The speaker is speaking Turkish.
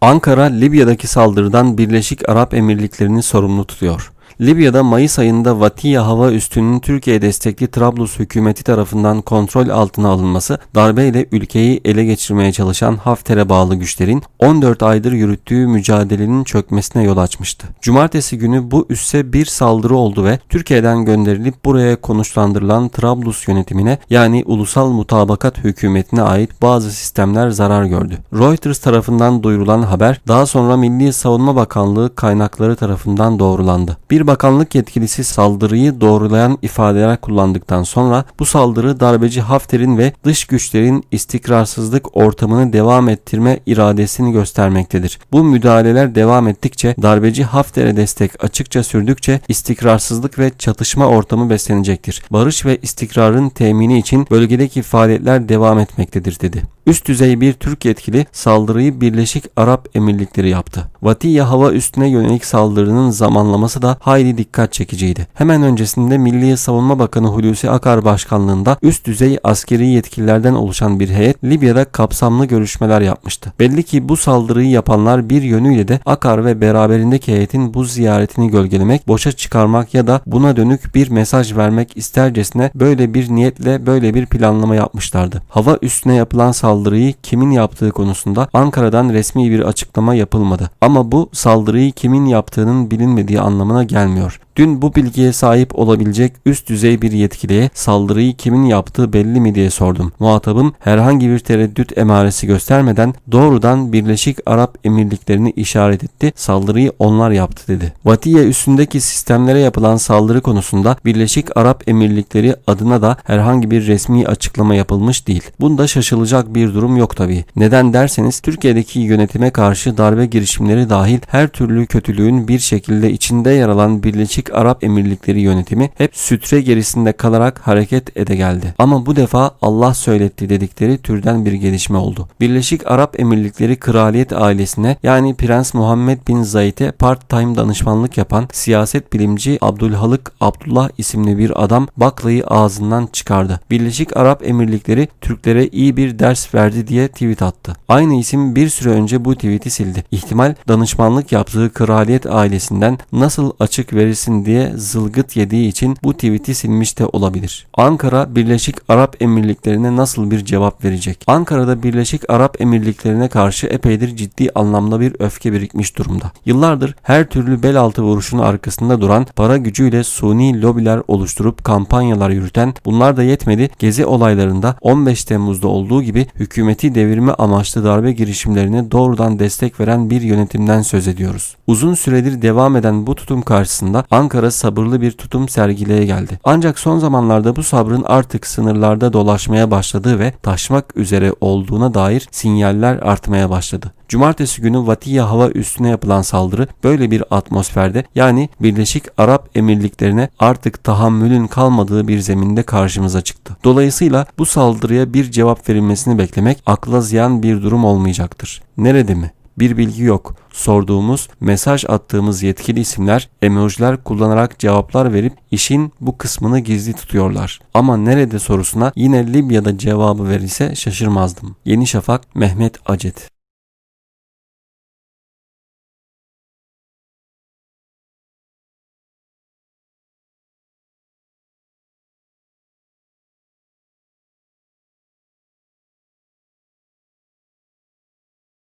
Ankara, Libya'daki saldırıdan Birleşik Arap Emirlikleri'ni sorumlu tutuyor. Libya'da Mayıs ayında Vatiya hava üssünün Türkiye destekli Trablus hükümeti tarafından kontrol altına alınması darbeyle ülkeyi ele geçirmeye çalışan Hafter'e bağlı güçlerin 14 aydır yürüttüğü mücadelenin çökmesine yol açmıştı. Cumartesi günü bu üsse bir saldırı oldu ve Türkiye'den gönderilip buraya konuşlandırılan Trablus yönetimine yani Ulusal Mutabakat Hükümetine ait bazı sistemler zarar gördü. Reuters tarafından duyurulan haber daha sonra Milli Savunma Bakanlığı kaynakları tarafından doğrulandı. Bir bakanlık yetkilisi saldırıyı doğrulayan ifadeler kullandıktan sonra bu saldırı darbeci Hafter'in ve dış güçlerin istikrarsızlık ortamını devam ettirme iradesini göstermektedir. Bu müdahaleler devam ettikçe darbeci Hafter'e destek açıkça sürdükçe istikrarsızlık ve çatışma ortamı beslenecektir. Barış ve istikrarın temini için bölgedeki faaliyetler devam etmektedir dedi. Üst düzey bir Türk yetkili saldırıyı Birleşik Arap Emirlikleri yaptı. Vatiya hava üstüne yönelik saldırının zamanlaması da hayli dikkat çekiciydi. Hemen öncesinde Milli Savunma Bakanı Hulusi Akar başkanlığında üst düzey askeri yetkililerden oluşan bir heyet Libya'da kapsamlı görüşmeler yapmıştı. Belli ki bu saldırıyı yapanlar bir yönüyle de Akar ve beraberindeki heyetin bu ziyaretini gölgelemek, boşa çıkarmak ya da buna dönük bir mesaj vermek istercesine böyle bir niyetle böyle bir planlama yapmışlardı. Hava üstüne yapılan saldırıyı kimin yaptığı konusunda Ankara'dan resmi bir açıklama yapılmadı. Ama bu saldırıyı kimin yaptığının bilinmediği anlamına gelmiyor. Dün bu bilgiye sahip olabilecek üst düzey bir yetkiliye saldırıyı kimin yaptığı belli mi diye sordum. Muhatabım herhangi bir tereddüt emaresi göstermeden doğrudan Birleşik Arap Emirlikleri'ni işaret etti. Saldırıyı onlar yaptı dedi. Vatiye üstündeki sistemlere yapılan saldırı konusunda Birleşik Arap Emirlikleri adına da herhangi bir resmi açıklama yapılmış değil. Bunda şaşılacak bir durum yok tabii. Neden derseniz Türkiye'deki yönetime karşı darbe girişimleri dahil her türlü kötülüğün bir şekilde içinde yer alan Birleşik Arap Emirlikleri yönetimi hep sütre gerisinde kalarak hareket ede geldi. Ama bu defa Allah söyletti dedikleri türden bir gelişme oldu. Birleşik Arap Emirlikleri kraliyet ailesine yani Prens Muhammed bin Zayed'e part-time danışmanlık yapan siyaset bilimci Abdülhalık Abdullah isimli bir adam baklayı ağzından çıkardı. Birleşik Arap Emirlikleri Türklere iyi bir ders verdi diye tweet attı. Aynı isim bir süre önce bu tweet'i sildi. İhtimal danışmanlık yaptığı kraliyet ailesinden nasıl açık diye zılgıt yediği için bu tweet'i silmiş de olabilir. Ankara Birleşik Arap Emirlikleri'ne nasıl bir cevap verecek? Ankara'da Birleşik Arap Emirlikleri'ne karşı epeydir ciddi anlamda bir öfke birikmiş durumda. Yıllardır her türlü bel altı vuruşun arkasında duran para gücüyle suni lobiler oluşturup kampanyalar yürüten bunlar da yetmedi. Gezi olaylarında 15 Temmuz'da olduğu gibi hükümeti devirme amaçlı darbe girişimlerine doğrudan destek veren bir yönetimden söz ediyoruz. Uzun süredir devam eden bu tutum karşısında Ankara sabırlı bir tutum sergileye geldi. Ancak son zamanlarda bu sabrın artık sınırlarda dolaşmaya başladığı ve taşmak üzere olduğuna dair sinyaller artmaya başladı. Cumartesi günü Vatiya hava üstüne yapılan saldırı böyle bir atmosferde yani Birleşik Arap Emirlikleri'ne artık tahammülün kalmadığı bir zeminde karşımıza çıktı. Dolayısıyla bu saldırıya bir cevap verilmesini beklemek akla ziyan bir durum olmayacaktır. Nerede mi? Bir bilgi yok. Sorduğumuz, mesaj attığımız yetkili isimler emojiler kullanarak cevaplar verip işin bu kısmını gizli tutuyorlar. Ama nerede sorusuna yine Libya'da cevabı verilse şaşırmazdım. Yeni Şafak Mehmet Acet